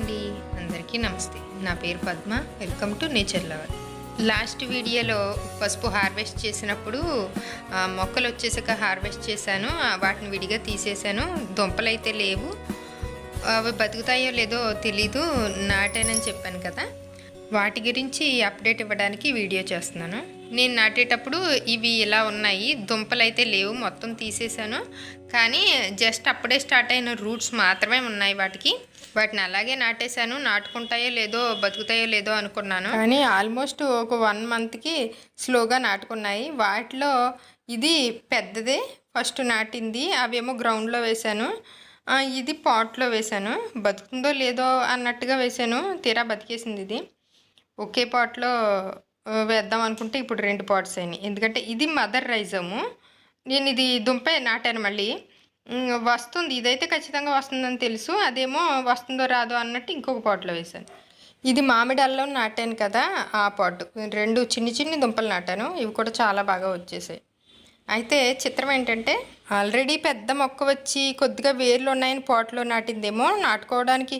అండి. అందరికీ నమస్తే. నా పేరు Padma. Welcome to nature lover. Last వీడియోలో పసుపు హార్వెస్ట్ చేసినప్పుడు మొక్కలు వచ్చేసాక హార్వెస్ట్ చేశాను. వాటిని విడిగా తీసేశాను. దుంపలు అయితే లేవు. అవి బతుకుతాయో లేదో తెలీదు. నాటానని చెప్పాను కదా. వాటి గురించి అప్డేట్ ఇవ్వడానికి వీడియో చేస్తున్నాను. నేను నాటేటప్పుడు ఇవి ఇలా ఉన్నాయి. దుంపలు అయితే లేవు. మొత్తం తీసేసాను కానీ జస్ట్ అప్పుడే స్టార్ట్ అయిన రూట్స్ మాత్రమే ఉన్నాయి వాటికి. వాటిని అలాగే నాటేశాను. నాటుకుంటాయో లేదో బతుకుతాయో లేదో అనుకున్నాను. కానీ ఆల్మోస్ట్ ఒక వన్ మంత్కి స్లోగా నాటుకున్నాయి. వాటిలో ఇది పెద్దదే. ఫస్ట్ నాటింది. అవేమో గ్రౌండ్లో వేశాను. ఇది పాట్లో వేశాను. బతుకుందో లేదో అన్నట్టుగా వేశాను. తీరా బతికేసింది ఇది. ఒకే పాట్లో వేద్దాం అనుకుంటే ఇప్పుడు రెండు పాట్స్ అయినాయి. ఎందుకంటే ఇది మదర్ రైజము. నేను ఇది దుంపే నాటాను మళ్ళీ. వస్తుంది. ఇదైతే ఖచ్చితంగా వస్తుందని తెలుసు. అదేమో వస్తుందో రాదో అన్నట్టు ఇంకొక పాట్లో వేశాను. ఇది మామిడి అల్లం నాటాను కదా ఆ పాటు. రెండు చిన్ని చిన్ని దుంపలు నాటాను. ఇవి కూడా చాలా బాగా వచ్చేసాయి. అయితే చిత్రం ఏంటంటే ఆల్రెడీ పెద్ద మొక్క వచ్చి కొద్దిగా వేర్లు ఉన్నాయని పాట్లో నాటిందేమో. నాటుకోవడానికి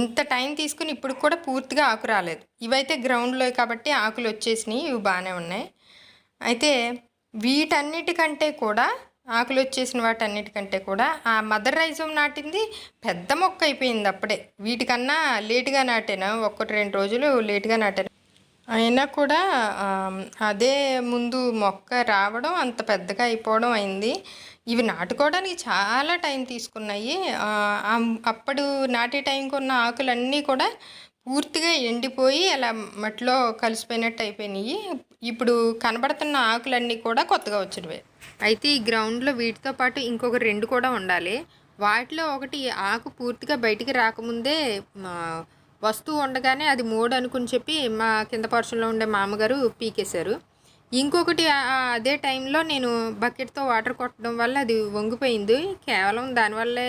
ఇంత టైం తీసుకుని ఇప్పుడు కూడా పూర్తిగా ఆకు రాలేదు. ఇవైతే గ్రౌండ్లో కాబట్టి ఆకులు వచ్చేసినాయి ఇవి బాగానే ఉన్నాయి. అయితే వీటన్నిటికంటే కూడా ఆకులు వచ్చేసిన వాటన్నిటికంటే కూడా ఆ మదర్ రైజం నాటింది పెద్ద మొక్క అయిపోయింది అప్పుడే. వీటికన్నా లేటుగా నాటాను ఒకటి రెండు రోజులు లేటుగా నాటాను. అయినా కూడా అదే ముందు మొక్క రావడం అంత పెద్దగా అయిపోవడం అయింది. ఇవి నాటుకోవడానికి చాలా టైం తీసుకున్నాయి. అప్పుడు నాటే టైంకి ఉన్న ఆకులన్నీ కూడా పూర్తిగా ఎండిపోయి అలా మట్టిలో కలిసిపోయినట్టు అయిపోయినాయి. ఇప్పుడు కనబడుతున్న ఆకులన్నీ కూడా కొత్తగా వచ్చినవే. అయితే ఈ గ్రౌండ్లో వీటితో పాటు ఇంకొక రెండు కూడా ఉండాలి. వాటిలో ఒకటి ఆకు పూర్తిగా బయటికి రాకముందే వస్తువు ఉండగానే అది మోడ్ అనుకుని చెప్పి మా కింద పర్షన్లో ఉండే మామగారు పీకేశారు. ఇంకొకటి అదే టైంలో నేను బకెట్తో వాటర్ కొట్టడం వల్ల అది వంగిపోయింది. కేవలం దానివల్లే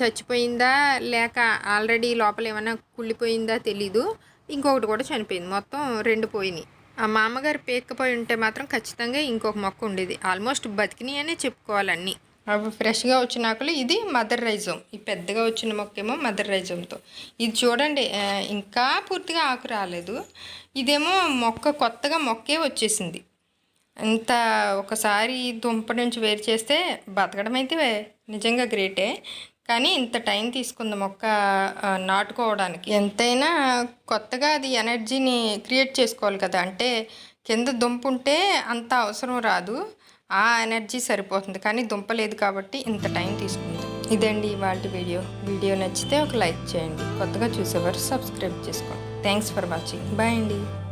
చచ్చిపోయిందా లేక ఆల్రెడీ లోపల ఏమైనా కుళ్ళిపోయిందా తెలీదు. ఇంకొకటి కూడా చనిపోయింది. మొత్తం రెండు పోయినాయి. ఆ మామగారు పేక్కపోయి ఉంటే మాత్రం ఖచ్చితంగా ఇంకొక మొక్క ఉండేది. ఆల్మోస్ట్ బతికినాయి అనే చెప్పుకోవాలన్నీ అవి ఫ్రెష్గా వచ్చిన ఆకులు. ఇది మదర్ రైజోమ్ ఈ పెద్దగా వచ్చిన మొక్క ఏమో మదర్ రైజోమ్తో ఇది చూడండి ఇంకా పూర్తిగా ఆకు రాలేదు. ఇదేమో మొక్క కొత్తగా మొక్కే వచ్చేసింది. ఇంత ఒకసారి దుంప నుంచి వేరు చేస్తే బతకడం అయితే నిజంగా గ్రేటే. కానీ ఇంత టైం తీసుకుంది మొక్క నాటుకోవడానికి. ఎంతైనా కొత్తగా అది ఎనర్జీని క్రియేట్ చేసుకోవాలి కదా. అంటే కింద దుంప ఉంటే అంత అవసరం రాదు. ఆ ఎనర్జీ సరిపోతుంది కానీ దుంప లేదు కాబట్టి ఇంత టైం తీసుకుంది. ఇదండి ఇవాళ వీడియో. వీడియో నచ్చితే ఒక లైక్ చేయండి. కొత్తగా చూసేవారు సబ్స్క్రైబ్ చేసుకోండి. Thanks for watching. బాయ్ అండి.